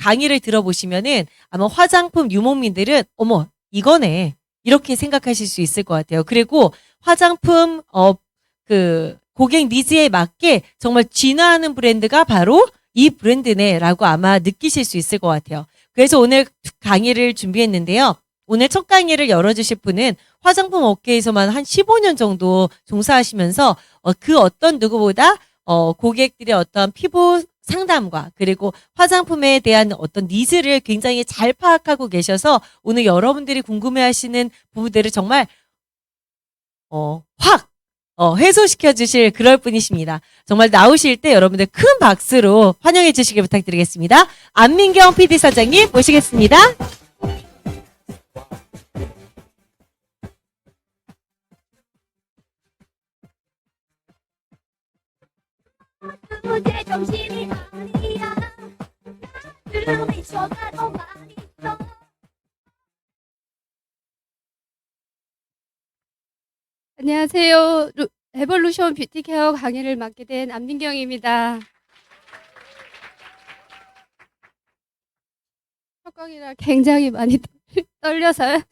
강의를 들어보시면은 아마 화장품 유목민들은 어머 이거네 이렇게 생각하실 수 있을 것 같아요. 그리고 화장품 어 그 고객 니즈에 맞게 정말 진화하는 브랜드가 바로 이 브랜드네라고 아마 느끼실 수 있을 것 같아요. 그래서 오늘 강의를 준비했는데요. 오늘 첫 강의를 열어주실 분은 화장품 업계에서만 한 15년 정도 종사하시면서 어, 그 어떤 누구보다 어, 고객들의 어떤 피부 상담과 그리고 화장품에 대한 어떤 니즈를 굉장히 잘 파악하고 계셔서 오늘 여러분들이 궁금해하시는 부분들을 정말 어, 확 어, 해소시켜 주실 그럴 분이십니다. 정말 나오실 때 여러분들 큰 박수로 환영해 주시길 부탁드리겠습니다. 안민경 PD 사장님 모시겠습니다. 안녕하세요. 루- 에볼루션 뷰티 케어 강의를 맡게 된 안민경입니다. 첫 강이라 굉장히 많이 떨려서요.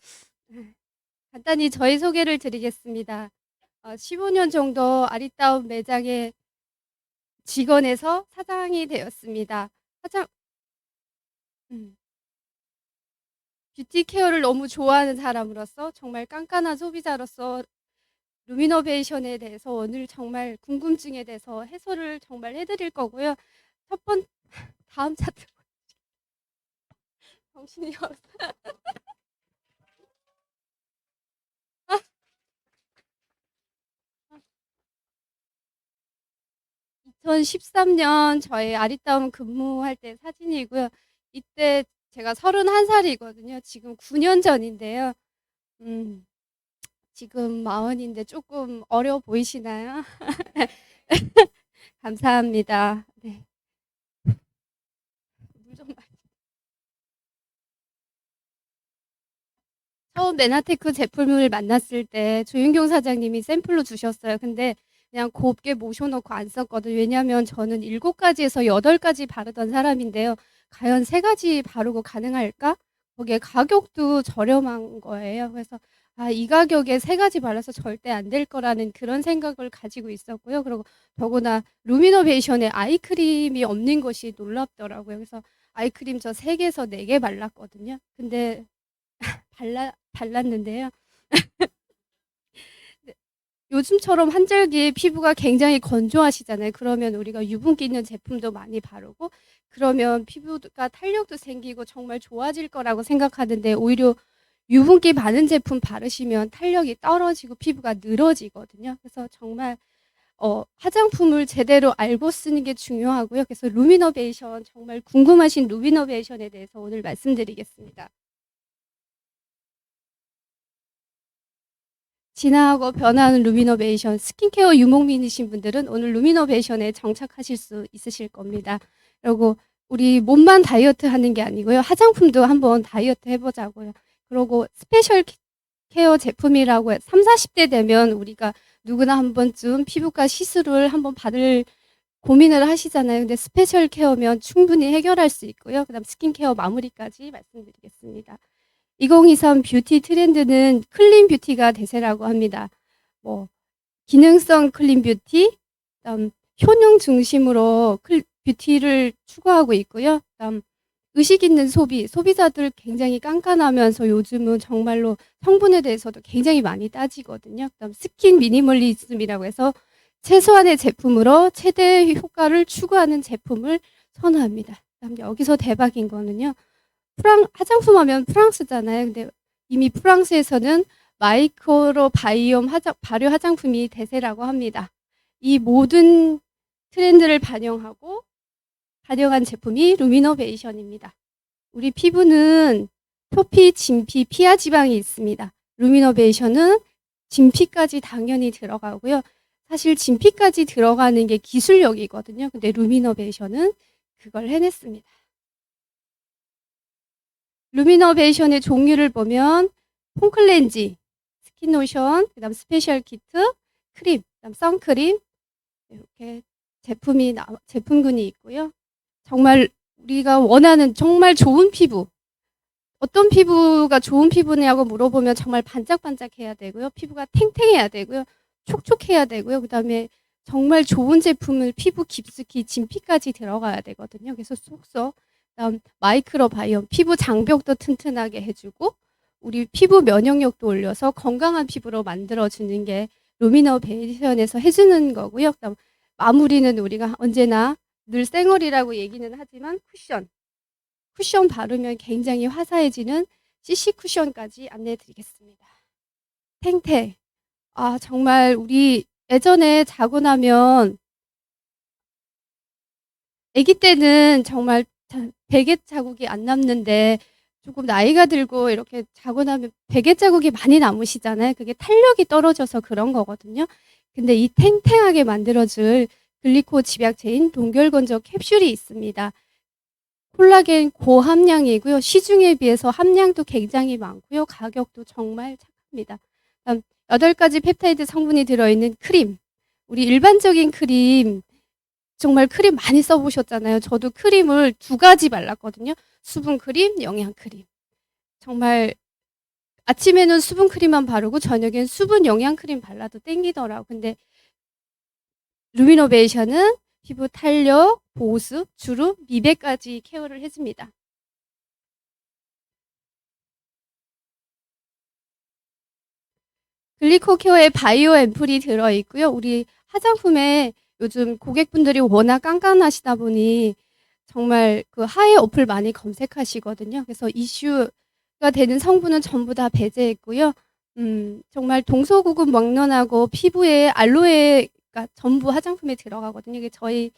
간단히 저희 소개를 드리겠습니다. 어, 15년 정도 아리따운 매장의 직원에서 사장이 되었습니다. 사장, 음. 뷰티 케어를 너무 좋아하는 사람으로서 정말 깐깐한 소비자로서 루미노베이션에 대해서 오늘 정말 궁금증에 대해서 해소를 정말 해드릴 거고요. 첫 번, 다음 차트. 정신이 없어. 2013년 저희 아리따움 근무할 때 사진이고요. 이때 제가 31살이거든요. 지금 9년 전인데요. 음, 지금 마흔인데 조금 어려 보이시나요? 감사합니다. 네. 물좀 마- 처음 메나테크 제품을 만났을 때 조윤경 사장님이 샘플로 주셨어요. 근데 그냥 곱게 모셔놓고 안 썼거든요. 왜냐하면 저는 일곱 가지에서 여덟 가지 바르던 사람인데요. 과연 세 가지 바르고 가능할까? 거기에 가격도 저렴한 거예요. 그래서 아, 이 가격에 세 가지 발라서 절대 안 될 거라는 그런 생각을 가지고 있었고요. 그리고 더구나 루미노베이션에 아이크림이 없는 것이 놀랍더라고요. 그래서 아이크림 저세 개에서 네개 발랐거든요. 근데 발라 발랐는데요. 네, 요즘처럼 한절기에 피부가 굉장히 건조하시잖아요. 그러면 우리가 유분기 있는 제품도 많이 바르고 그러면 피부가 탄력도 생기고 정말 좋아질 거라고 생각하는데 오히려 유분기 많은 제품 바르시면 탄력이 떨어지고 피부가 늘어지거든요. 그래서 정말 어, 화장품을 제대로 알고 쓰는 게 중요하고요. 그래서 루미노베이션 정말 궁금하신 루미노베이션에 대해서 오늘 말씀드리겠습니다. 진화하고 변화하는 루미노베이션 스킨케어 유목민이신 분들은 오늘 루미노베이션에 정착하실 수 있으실 겁니다. 그리고 우리 몸만 다이어트 하는 게 아니고요. 화장품도 한번 다이어트 해보자고요. 그리고 스페셜 케어 제품이라고 3, 40대 되면 우리가 누구나 한 번쯤 피부과 시술을 한번 받을 고민을 하시잖아요. 근데 스페셜 케어면 충분히 해결할 수 있고요. 그다음 스킨케어 마무리까지 말씀드리겠습니다. 2023 뷰티 트렌드는 클린 뷰티가 대세라고 합니다. 뭐 기능성 클린 뷰티, 그다음 효능 중심으로 클, 뷰티를 추구하고 있고요. 그다음 의식 있는 소비, 소비자들 굉장히 깐깐하면서 요즘은 정말로 성분에 대해서도 굉장히 많이 따지거든요. 그다음 스킨 미니멀리즘이라고 해서 최소한의 제품으로 최대 효과를 추구하는 제품을 선호합니다. 그다음 여기서 대박인 거는요. 프랑 화장품 하면 프랑스잖아요. 근데 이미 프랑스에서는 마이크로 바이옴 화장, 발효 화장품이 대세라고 합니다. 이 모든 트렌드를 반영하고 반영한 제품이 루미노베이션입니다. 우리 피부는 표피, 진피, 피하 지방이 있습니다. 루미노베이션은 진피까지 당연히 들어가고요. 사실 진피까지 들어가는 게 기술력이거든요. 근데 루미노베이션은 그걸 해냈습니다. 루미노베이션의 종류를 보면 폼클렌지, 스킨로션, 그다음 스페셜 키트, 크림, 그다음 선크림 이렇게 제품이 나, 제품군이 있고요. 정말 우리가 원하는 정말 좋은 피부. 어떤 피부가 좋은 피부냐고 물어보면 정말 반짝반짝해야 되고요. 피부가 탱탱해야 되고요. 촉촉해야 되고요. 그다음에 정말 좋은 제품을 피부 깊숙이 진피까지 들어가야 되거든요. 그래서 속속 그다음 마이크로 바이옴 피부 장벽도 튼튼하게 해주고 우리 피부 면역력도 올려서 건강한 피부로 만들어주는 게 루미노베이션에서 해주는 거고요. 그다음 마무리는 우리가 언제나 늘 쌩얼이라고 얘기는 하지만 쿠션 쿠션 바르면 굉장히 화사해지는 CC 쿠션까지 안내해 드리겠습니다. 탱탱. 아, 정말 우리 예전에 자고 나면 아기 때는 정말 자- 베개 자국이 안 남는데 조금 나이가 들고 이렇게 자고 나면 베개 자국이 많이 남으시잖아요. 그게 탄력이 떨어져서 그런 거거든요. 근데 이 탱탱하게 만들어줄 글리코 집약체인 동결건조 캡슐이 있습니다. 콜라겐 고함량이고요. 시중에 비해서 함량도 굉장히 많고요. 가격도 정말 착합니다. 다음 8가지 펩타이드 성분이 들어있는 크림. 우리 일반적인 크림 정말 크림 많이 써보셨잖아요. 저도 크림을 두 가지 발랐거든요. 수분 크림, 영양 크림. 정말 아침에는 수분 크림만 바르고 저녁엔 수분 영양 크림 발라도 땡기더라고. 근데 루미노베이션은 피부 탄력, 보습, 주름, 미백까지 케어를 해줍니다. 글리코케어에 바이오 앰플이 들어있고요. 우리 화장품에 요즘 고객분들이 워낙 깐깐하시다 보니 정말 그 하이 어플 많이 검색하시거든요. 그래서 이슈가 되는 성분은 전부 다 배제했고요. 음, 정말 동서고금 왕년하고 피부에 알로에 가 전부 화장품에 들어가거든요. 이게 저희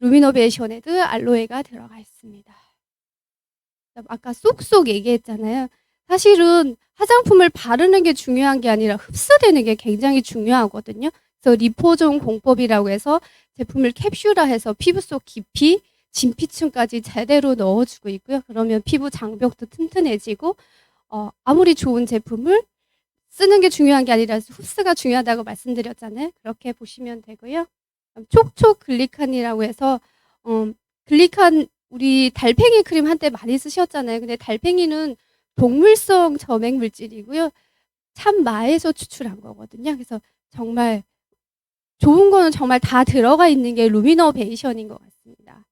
루미노베이션에도 알로에가 들어가 있습니다. 아까 쏙쏙 얘기했잖아요. 사실은 화장품을 바르는 게 중요한 게 아니라 흡수되는 게 굉장히 중요하거든요. 그래서 리포존 공법이라고 해서 제품을 캡슐화해서 피부 속 깊이 진피층까지 제대로 넣어주고 있고요. 그러면 피부 장벽도 튼튼해지고 어, 아무리 좋은 제품을 쓰는 게 중요한 게 아니라 흡수가 중요하다고 말씀드렸잖아요. 그렇게 보시면 되고요. 촉촉 글리칸이라고 해서 어, 글리칸 우리 달팽이 크림 한때 많이 쓰셨잖아요. 근데 달팽이는 동물성 점액 물질이고요. 참마에서 추출한 거거든요. 그래서 정말 좋은 거는 정말 다 들어가 있는 게 루미노베이션인 것 같습니다.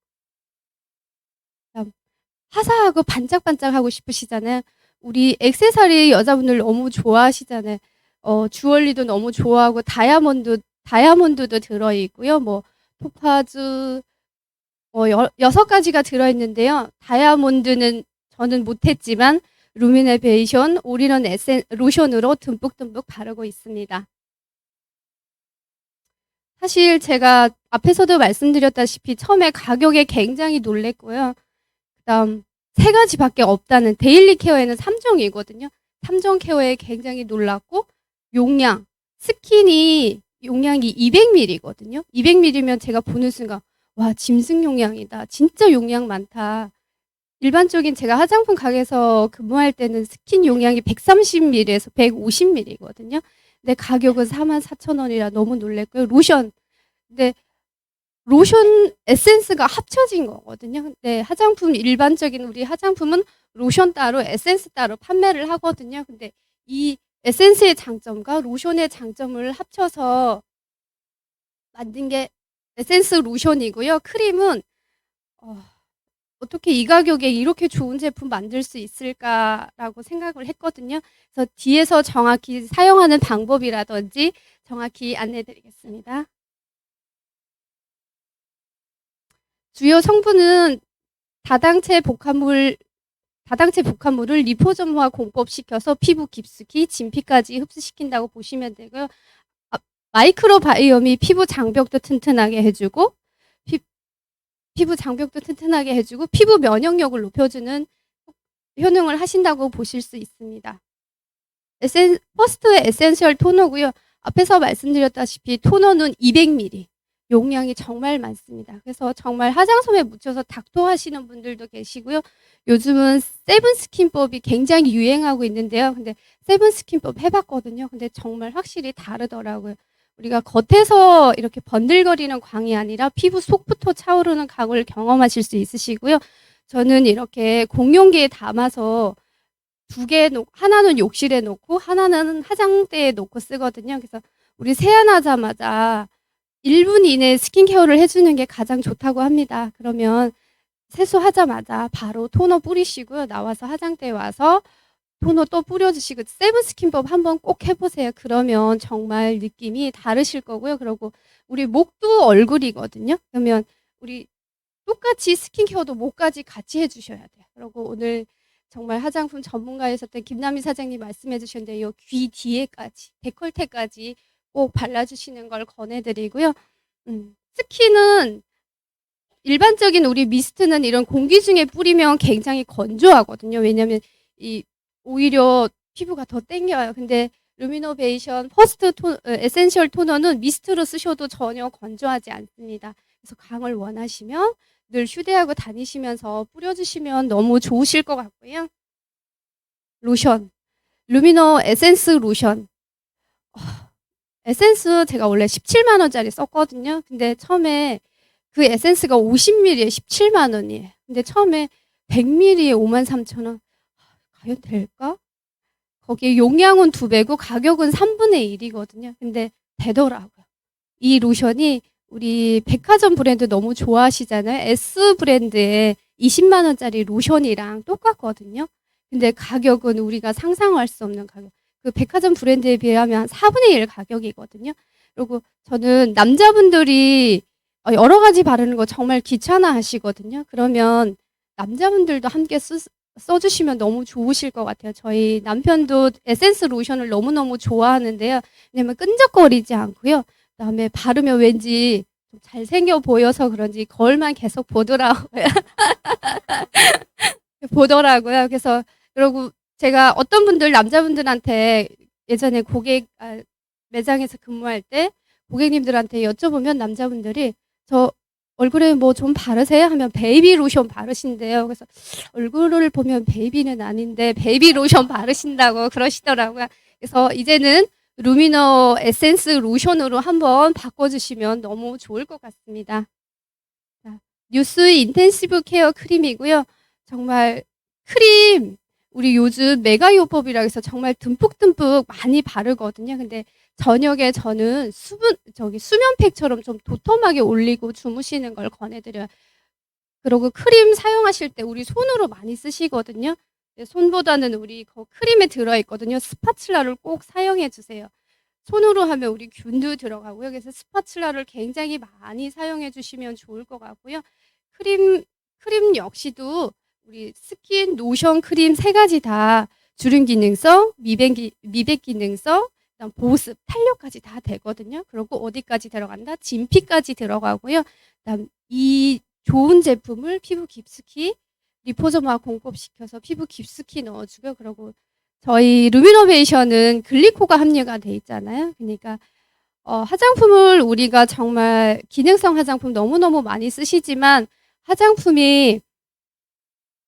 화사하고 반짝반짝하고 싶으시잖아요. 우리 액세서리 여자분들 너무 좋아하시잖아요. 어, 주얼리도 너무 좋아하고 다이아몬드 다이아몬드도 들어 있고요. 뭐 토파즈 어, 여, 여섯 가지가 들어 있는데요. 다이아몬드는 저는 못했지만 루미네베이션 올인원 에센 로션으로 듬뿍듬뿍 바르고 있습니다. 사실 제가 앞에서도 말씀드렸다시피 처음에 가격에 굉장히 놀랬고요. 그다음 세 가지밖에 없다는 데일리 케어에는 3종이거든요. 3종 케어에 굉장히 놀랐고 용량 스킨이 용량이 200ml거든요. 200ml면 제가 보는 순간 와 짐승 용량이다. 진짜 용량 많다. 일반적인 제가 화장품 가게에서 근무할 때는 스킨 용량이 130ml에서 150ml거든요. 근데 가격은 44,000원이라 너무 놀랬고요. 로션. 근데 로션 에센스가 합쳐진 거거든요. 근데 화장품 일반적인 우리 화장품은 로션 따로 에센스 따로 판매를 하거든요. 근데 이 에센스의 장점과 로션의 장점을 합쳐서 만든 게 에센스 로션이고요. 크림은 어, 어떻게 이 가격에 이렇게 좋은 제품 만들 수 있을까라고 생각을 했거든요. 그래서 뒤에서 정확히 사용하는 방법이라든지 정확히 안내해 드리겠습니다. 주요 성분은 다당체 복합물 다당체 복합물을 리포점화 공법시켜서 피부 깊숙이 진피까지 흡수시킨다고 보시면 되고요. 아, 마이크로바이옴이 피부 장벽도 튼튼하게 해주고 피, 피부 장벽도 튼튼하게 해주고 피부 면역력을 높여주는 효능을 하신다고 보실 수 있습니다. 에센, 퍼스트의 에센셜 토너고요. 앞에서 말씀드렸다시피 토너는 200ml. 용량이 정말 많습니다. 그래서 정말 화장솜에 묻혀서 닥통하시는 분들도 계시고요. 요즘은 세븐 스킨법이 굉장히 유행하고 있는데요. 근데 세븐 스킨법 해봤거든요. 근데 정말 확실히 다르더라고요. 우리가 겉에서 이렇게 번들거리는 광이 아니라 피부 속부터 차오르는 광을 경험하실 수 있으시고요. 저는 이렇게 공용기에 담아서 두개 놓, 하나는 욕실에 놓고 하나는 화장대에 놓고 쓰거든요. 그래서 우리 세안하자마자 1분 이내에 스킨케어를 해주는 게 가장 좋다고 합니다. 그러면 세수하자마자 바로 토너 뿌리시고요. 나와서 화장대에 와서 토너 또 뿌려주시고 세븐 스킨법 한번 꼭 해보세요. 그러면 정말 느낌이 다르실 거고요. 그리고 우리 목도 얼굴이거든요. 그러면 우리 똑같이 스킨케어도 목까지 같이 해주셔야 돼요. 그리고 오늘 정말 화장품 전문가이셨던 김남희 사장님 말씀해 주셨는데 요귀 뒤에까지 데콜테까지 꼭 발라주시는 걸 권해드리고요. 음, 스킨은 일반적인 우리 미스트는 이런 공기 중에 뿌리면 굉장히 건조하거든요. 왜냐하면 이 오히려 피부가 더 땡겨요. 근데 루미노베이션 퍼스트 토, 어, 에센셜 토너는 미스트로 쓰셔도 전혀 건조하지 않습니다. 그래서 강을 원하시면 늘 휴대하고 다니시면서 뿌려주시면 너무 좋으실 것 같고요. 로션. 루미노 에센스 로션. 어, 에센스 제가 원래 17만 원짜리 썼거든요. 근데 처음에 그 에센스가 50ml에 17만 원이에요. 근데 처음에 100ml에 5만 3천 원. 과연 될까? 거기에 용량은 두 배고 가격은 3분의 1이거든요. 근데 되더라고요. 이 로션이 우리 백화점 브랜드 너무 좋아하시잖아요. S 브랜드의 20만 원짜리 로션이랑 똑같거든요. 근데 가격은 우리가 상상할 수 없는 가격. 그 백화점 브랜드에 비하면 한 4분의 1 가격이거든요. 그리고 저는 남자분들이 어, 여러 가지 바르는 거 정말 귀찮아 하시거든요. 그러면 남자분들도 함께 쓰, 써주시면 너무 좋으실 것 같아요. 저희 남편도 에센스 로션을 너무너무 좋아하는데요. 왜냐면 끈적거리지 않고요. 그다음에 바르면 왠지 좀 잘생겨 보여서 그런지 거울만 계속 보더라고요. 보더라고요. 그래서 그리고 제가 어떤 분들 남자분들한테 예전에 고객 아, 매장에서 근무할 때 고객님들한테 여쭤보면 남자분들이 저 얼굴에 뭐 좀 바르세요 하면 베이비 로션 바르신대요. 그래서 얼굴을 보면 베이비는 아닌데 베이비 로션 바르신다고 그러시더라고요. 그래서 이제는 루미너 에센스 로션으로 한번 바꿔주시면 너무 좋을 것 같습니다. 자, 뉴스 인텐시브 케어 크림이고요. 정말 크림 우리 요즘 메가요법이라 해서 정말 듬뿍듬뿍 많이 바르거든요. 근데 저녁에 저는 수분 저기 수면팩처럼 좀 도톰하게 올리고 주무시는 걸 권해드려요. 그리고 크림 사용하실 때 우리 손으로 많이 쓰시거든요. 손보다는 우리 그 크림에 들어있거든요. 스파츌라를 꼭 사용해 주세요. 손으로 하면 우리 균도 들어가고요. 그래서 스파츌라를 굉장히 많이 사용해 주시면 좋을 것 같고요. 크림 크림 역시도 우리 스킨, 노션, 크림 세 가지 다 주름 기능성, 미백, 기, 미백 기능성, 보습, 탄력까지 다 되거든요. 그리고 어디까지 들어간다? 진피까지 들어가고요. 그다음 이 좋은 제품을 피부 깊숙이 리포저마 공급시켜서 피부 깊숙이 넣어주고요. 그리고 저희 루미노베이션은 글리코가 함유가 돼 있잖아요. 그러니까 어, 화장품을 우리가 정말 기능성 화장품 너무너무 많이 쓰시지만 화장품이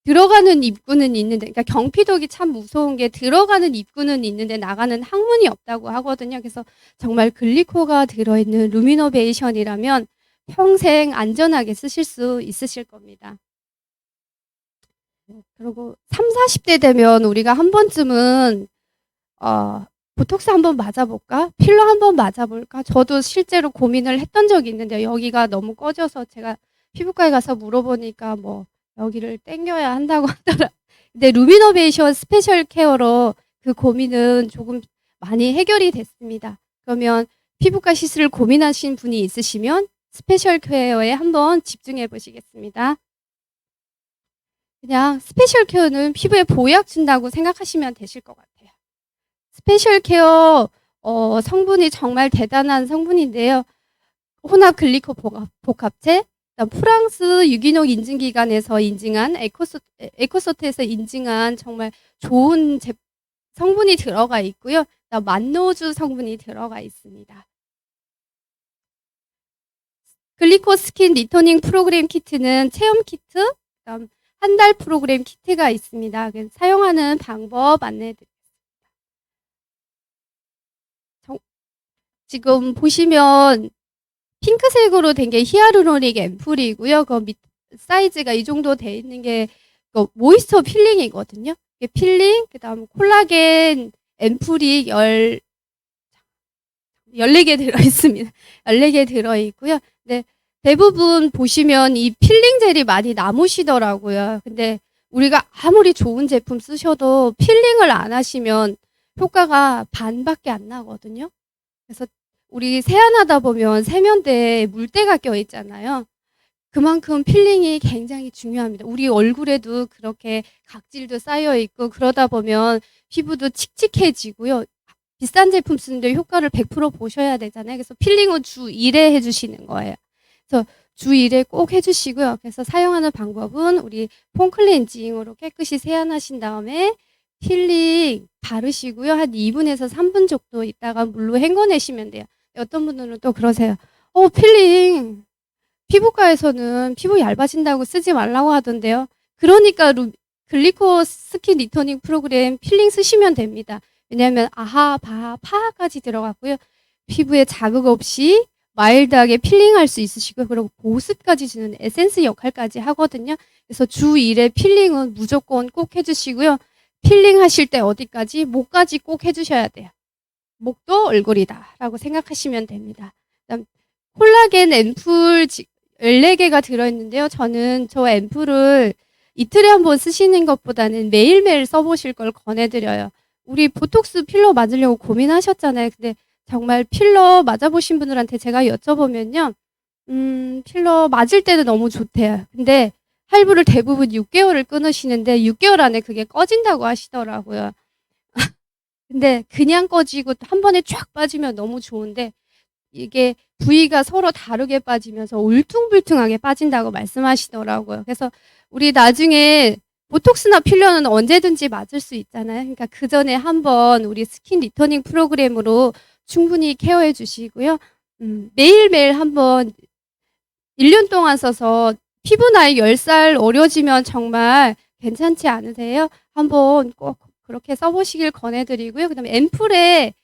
들어가는 입구는 있는데, 그러니까 경피독이 참 무서운 게 들어가는 입구는 있는데 나가는 항문이 없다고 하거든요. 그래서 정말 글리코가 들어있는 루미노베이션이라면 평생 안전하게 쓰실 수 있으실 겁니다. 그리고 3, 40대 되면 우리가 한 번쯤은 어, 보톡스 한 번 맞아볼까? 필러 한 번 맞아볼까? 저도 실제로 고민을 했던 적이 있는데 여기가 너무 꺼져서 제가 피부과에 가서 물어보니까 뭐 여기를 땡겨야 한다고 하더라. 근데 루미노베이션 스페셜 케어로 그 고민은 조금 많이 해결이 됐습니다. 그러면 피부과 시술을 고민하신 분이 있으시면 스페셜 케어에 한번 집중해 보시겠습니다. 그냥 스페셜 케어는 피부에 보약 준다고 생각하시면 되실 것 같아요. 스페셜 케어 어, 성분이 정말 대단한 성분인데요. 혼합 글리코 복합- 복합체, 프랑스 유기농 인증기관에서 인증한 에코소, 에코소트에서 인증한 정말 좋은 제, 성분이 들어가 있고요. 만노주 성분이 들어가 있습니다. 글리코 스킨 리토닝 프로그램 키트는 체험 키트, 그다음 한 달 프로그램 키트가 있습니다. 사용하는 방법 안내해 드리겠습니다. 정- 지금 보시면 핑크색으로 된 게 히아루로닉 앰플이고요. 그 밑, 사이즈가 이 정도 돼 있는 게 그 모이스처 필링이거든요. 이게 필링, 그 다음 콜라겐 앰플이 열 14개 들어 있습니다. 14개 들어 있고요. 근데 대부분 보시면 이 필링 젤이 많이 남으시더라고요. 근데 우리가 아무리 좋은 제품 쓰셔도 필링을 안 하시면 효과가 반밖에 안 나거든요. 그래서 우리 세안하다 보면 세면대에 물때가 껴 있잖아요. 그만큼 필링이 굉장히 중요합니다. 우리 얼굴에도 그렇게 각질도 쌓여 있고 그러다 보면 피부도 칙칙해지고요. 비싼 제품 쓰는데 효과를 100% 보셔야 되잖아요. 그래서 필링은 주 1회 해주시는 거예요. 그래서 주 1회 꼭 해주시고요. 그래서 사용하는 방법은 우리 폼 클렌징으로 깨끗이 세안하신 다음에 필링 바르시고요. 한 2분에서 3분 정도 있다가 물로 헹궈내시면 돼요. 어떤 분들은 또 그러세요. 어, 필링. 피부과에서는 피부 얇아진다고 쓰지 말라고 하던데요. 그러니까 루, 글리코 스킨 리토닝 프로그램 필링 쓰시면 됩니다. 왜냐하면 아하, 바하, 파하까지 들어갔고요. 피부에 자극 없이 마일드하게 필링할 수 있으시고요. 그리고 보습까지 주는 에센스 역할까지 하거든요. 그래서 주 1회 필링은 무조건 꼭 해주시고요. 필링 하실 때 어디까지? 목까지 꼭 해주셔야 돼요. 목도 얼굴이다. 라고 생각하시면 됩니다. 콜라겐 앰플 14개가 들어있는데요. 저는 저 앰플을 이틀에 한 번 쓰시는 것보다는 매일매일 써보실 걸 권해드려요. 우리 보톡스 필러 맞으려고 고민하셨잖아요. 근데 정말 필러 맞아보신 분들한테 제가 여쭤보면요. 음, 필러 맞을 때는 너무 좋대요. 근데 할부를 대부분 6개월을 끊으시는데 6개월 안에 그게 꺼진다고 하시더라고요. 근데 그냥 꺼지고 한 번에 쫙 빠지면 너무 좋은데 이게 부위가 서로 다르게 빠지면서 울퉁불퉁하게 빠진다고 말씀하시더라고요. 그래서 우리 나중에 보톡스나 필러는 언제든지 맞을 수 있잖아요. 그러니까 그 전에 한번 우리 스킨 리터닝 프로그램으로 충분히 케어해 주시고요. 음, 매일매일 한번 1년 동안 써서 피부 나이 10살 어려지면 정말 괜찮지 않으세요? 한번 꼭 그렇게 써보시길 권해드리고요. 그 다음에 앰플에,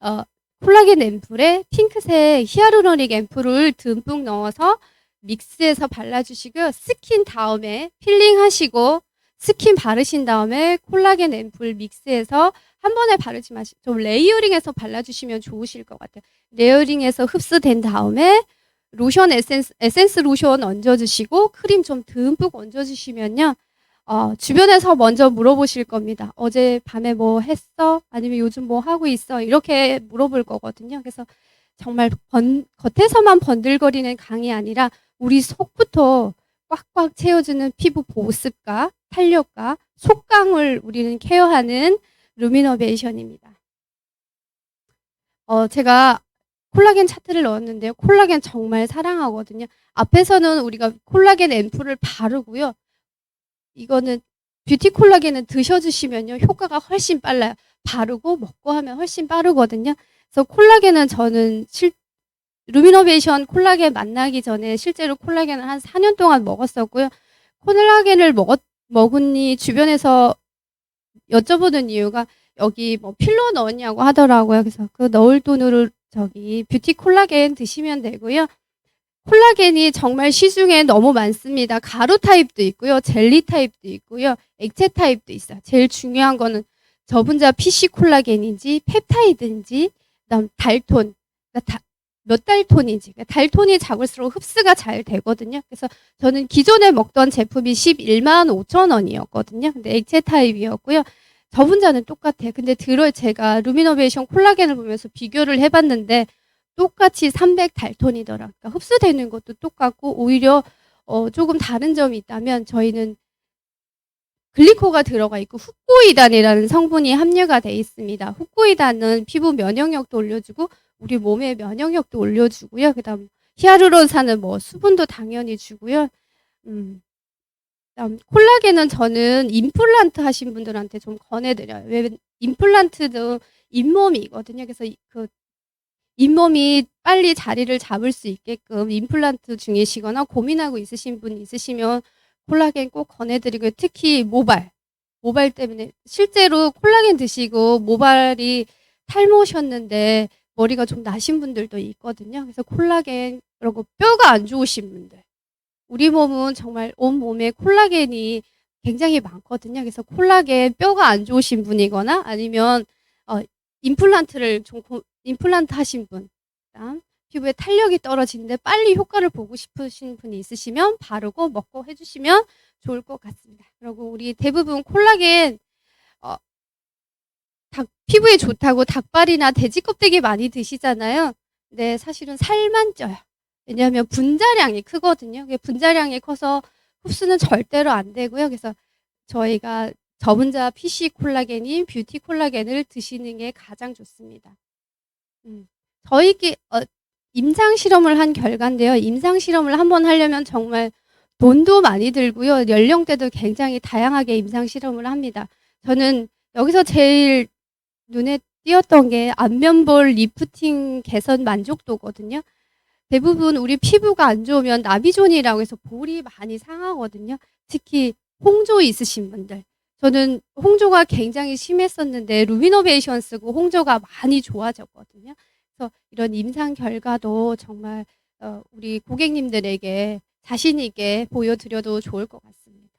어, 콜라겐 앰플에 핑크색 히아루로닉 앰플을 듬뿍 넣어서 믹스해서 발라주시고요. 스킨 다음에 필링 하시고 스킨 바르신 다음에 콜라겐 앰플 믹스해서 한 번에 바르지 마시고 좀 레이어링해서 발라주시면 좋으실 것 같아요. 레이어링해서 흡수된 다음에 로션 에센스, 에센스 로션 얹어주시고 크림 좀 듬뿍 얹어주시면요. 어, 주변에서 먼저 물어보실 겁니다. 어제 밤에 뭐 했어? 아니면 요즘 뭐 하고 있어? 이렇게 물어볼 거거든요. 그래서 정말 번, 겉에서만 번들거리는 강이 아니라 우리 속부터 꽉꽉 채워주는 피부 보습과 탄력과 속강을 우리는 케어하는 루미너베이션입니다. 어, 제가 콜라겐 차트를 넣었는데요. 콜라겐 정말 사랑하거든요. 앞에서는 우리가 콜라겐 앰플을 바르고요. 이거는 뷰티 콜라겐은 드셔주시면요. 효과가 훨씬 빨라요. 바르고 먹고 하면 훨씬 빠르거든요. 그래서 콜라겐은 저는 실, 루미노베이션 콜라겐 만나기 전에 실제로 콜라겐을 한 4년 동안 먹었었고요. 콜라겐을 먹었, 먹으니 주변에서 여쭤보는 이유가 여기 뭐 필로 넣었냐고 하더라고요. 그래서 그 넣을 돈으로 저기 뷰티 콜라겐 드시면 되고요. 콜라겐이 정말 시중에 너무 많습니다. 가루 타입도 있고요. 젤리 타입도 있고요. 액체 타입도 있어요. 제일 중요한 거는 저분자 PC 콜라겐인지 펩타이드인지 그다음 달톤 그러니까 다- 몇 달톤인지 그러니까 달톤이 작을수록 흡수가 잘 되거든요. 그래서 저는 기존에 먹던 제품이 11만 5천 원이었거든요. 근데 액체 타입이었고요. 저분자는 똑같아요. 근데 들어 제가 루미노베이션 콜라겐을 보면서 비교를 해봤는데 똑같이 300 달톤이더라. 그러니까 흡수되는 것도 똑같고 오히려 어, 조금 다른 점이 있다면 저희는 글리코가 들어가 있고 후코이단이라는 성분이 함유가 돼 있습니다. 후코이단은 피부 면역력도 올려주고 우리 몸의 면역력도 올려주고요. 그다음 히아루론산은 뭐 수분도 당연히 주고요. 음. 그다음 콜라겐은 저는 임플란트 하신 분들한테 좀 권해드려요. 왜 임플란트도 잇몸이거든요. 그래서 이- 그 잇몸이 빨리 자리를 잡을 수 있게끔 임플란트 중이시거나 고민하고 있으신 분 있으시면 콜라겐 꼭 권해드리고요. 특히 모발. 모발 때문에 실제로 콜라겐 드시고 모발이 탈모셨는데 머리가 좀 나신 분들도 있거든요. 그래서 콜라겐 그리고 뼈가 안 좋으신 분들 우리 몸은 정말 온 몸에 콜라겐이 굉장히 많거든요. 그래서 콜라겐 뼈가 안 좋으신 분이거나 아니면 어, 임플란트를 좀 고- 임플란트 하신 분, 그다음 피부에 탄력이 떨어지는데 빨리 효과를 보고 싶으신 분이 있으시면 바르고 먹고 해주시면 좋을 것 같습니다. 그리고 우리 대부분 콜라겐 어, 닭 피부에 좋다고 닭발이나 돼지 껍데기 많이 드시잖아요. 근데 사실은 살만 쪄요. 왜냐하면 분자량이 크거든요. 분자량이 커서 흡수는 절대로 안 되고요. 그래서 저희가 저분자 PC 콜라겐인 뷰티 콜라겐을 드시는 게 가장 좋습니다. 음, 저희끼 어, 임상 실험을 한 결과인데요. 임상 실험을 한번 하려면 정말 돈도 많이 들고요. 연령대도 굉장히 다양하게 임상 실험을 합니다. 저는 여기서 제일 눈에 띄었던 게 안면볼 리프팅 개선 만족도거든요. 대부분 우리 피부가 안 좋으면 나비존이라고 해서 볼이 많이 상하거든요. 특히 홍조 있으신 분들. 저는 홍조가 굉장히 심했었는데 루미노베이션 쓰고 홍조가 많이 좋아졌거든요. 그래서 이런 임상 결과도 정말 어, 우리 고객님들에게 자신 있게 보여드려도 좋을 것 같습니다.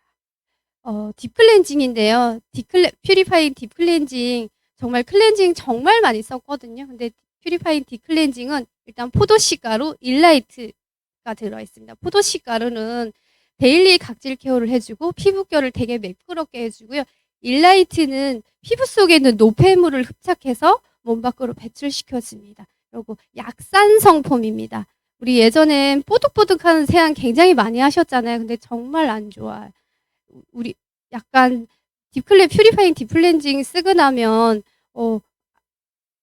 어, 딥클렌징인데요. 딥클레, 퓨리파잉 딥클렌징 정말 클렌징 정말 많이 썼거든요. 근데 퓨리파잉 딥클렌징은 일단 포도 씨 가루 일라이트가 들어 있습니다. 포도 씨 가루는 데일리 각질 케어를 해주고 피부결을 되게 매끄럽게 해주고요. 일라이트는 피부 속에 있는 노폐물을 흡착해서 몸 밖으로 배출시켜줍니다. 그리고 약산성 폼입니다. 우리 예전엔 뽀득뽀득한 세안 굉장히 많이 하셨잖아요. 근데 정말 안 좋아요. 우리 약간 딥클렌 퓨리파잉 딥클렌징 쓰고 나면 어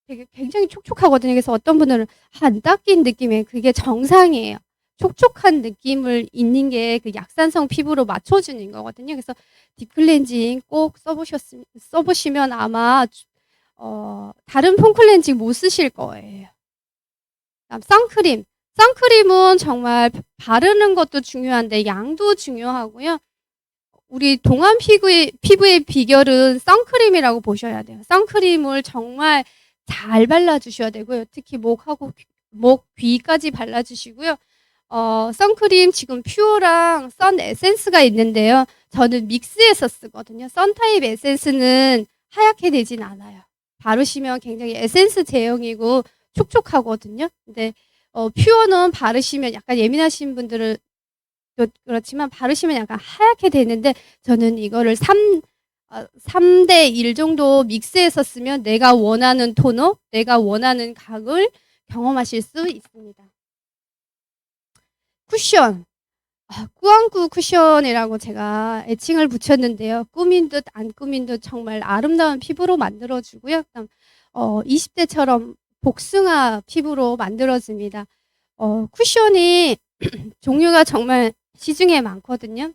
되게 굉장히 촉촉하거든요. 그래서 어떤 분들은 안 닦인 느낌에 그게 정상이에요. 촉촉한 느낌을 있는 게 그 약산성 피부로 맞춰주는 거거든요. 그래서 딥클렌징 꼭 써보셨으면 써보시면 아마 어, 다른 폼 클렌징 못 쓰실 거예요. 그다음 선크림. 선크림은 정말 바르는 것도 중요한데 양도 중요하고요. 우리 동안 피부의 피부의 비결은 선크림이라고 보셔야 돼요. 선크림을 정말 잘 발라주셔야 되고요. 특히 목하고 귀- 목 귀까지 발라주시고요. 어, 선크림 지금 퓨어랑 선 에센스가 있는데요. 저는 믹스해서 쓰거든요. 선 타입 에센스는 하얗게 되진 않아요. 바르시면 굉장히 에센스 제형이고 촉촉하거든요. 근데 어, 퓨어는 바르시면 약간 예민하신 분들은 또 그렇지만 바르시면 약간 하얗게 되는데 저는 이거를 3, 어, 3대 1 정도 믹스해서 쓰면 내가 원하는 토너, 내가 원하는 각을 경험하실 수 있습니다. 쿠션. 아, 꾸안꾸 쿠션이라고 제가 애칭을 붙였는데요. 꾸민 듯 안 꾸민 듯 정말 아름다운 피부로 만들어주고요. 그다음 어, 20대처럼 복숭아 피부로 만들어집니다. 어, 쿠션이 종류가 정말 시중에 많거든요.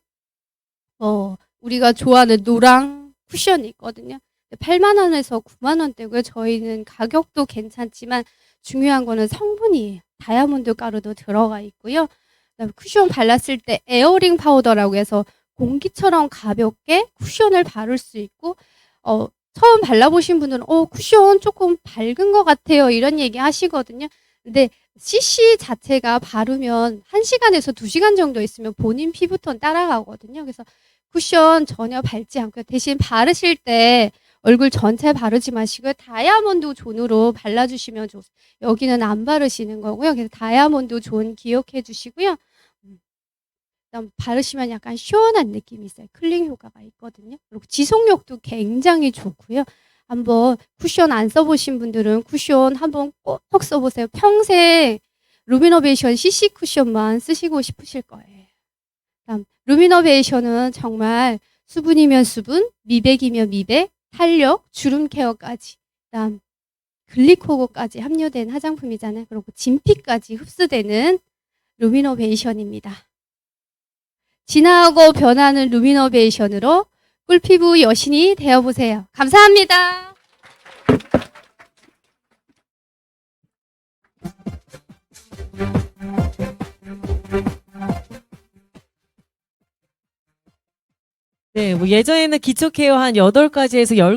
어, 우리가 좋아하는 노랑 쿠션이 있거든요. 8만 원에서 9만 원대고요. 저희는 가격도 괜찮지만 중요한 거는 성분이에요. 다이아몬드 가루도 들어가 있고요. 쿠션 발랐을 때 에어링 파우더라고 해서 공기처럼 가볍게 쿠션을 바를 수 있고 어, 처음 발라보신 분들은 어 쿠션 조금 밝은 것 같아요 이런 얘기 하시거든요. 근데 CC 자체가 바르면 1시간에서 2시간 정도 있으면 본인 피부톤 따라가거든요. 그래서 쿠션 전혀 밟지 않고요. 대신 바르실 때 얼굴 전체 바르지 마시고요. 다이아몬드 존으로 발라주시면 좋습니다. 여기는 안 바르시는 거고요. 그래서 다이아몬드 존 기억해 주시고요. 음. 그다음 바르시면 약간 시원한 느낌이 있어요. 클링 효과가 있거든요. 그리고 지속력도 굉장히 좋고요. 한번 쿠션 안 써보신 분들은 쿠션 한번 꼭 써보세요. 평생 루미노베이션 CC 쿠션만 쓰시고 싶으실 거예요. 다음 루미노베이션은 정말 수분이면 수분, 미백이면 미백, 탄력, 주름 케어까지, 그다음 글리코고까지 함유된 화장품이잖아요. 그리고 진피까지 흡수되는 루미노베이션입니다. 진화하고 변하는 루미노베이션으로 꿀피부 여신이 되어보세요. 감사합니다. 네, 뭐 예전에는 기초 케어 한 8가지에서 10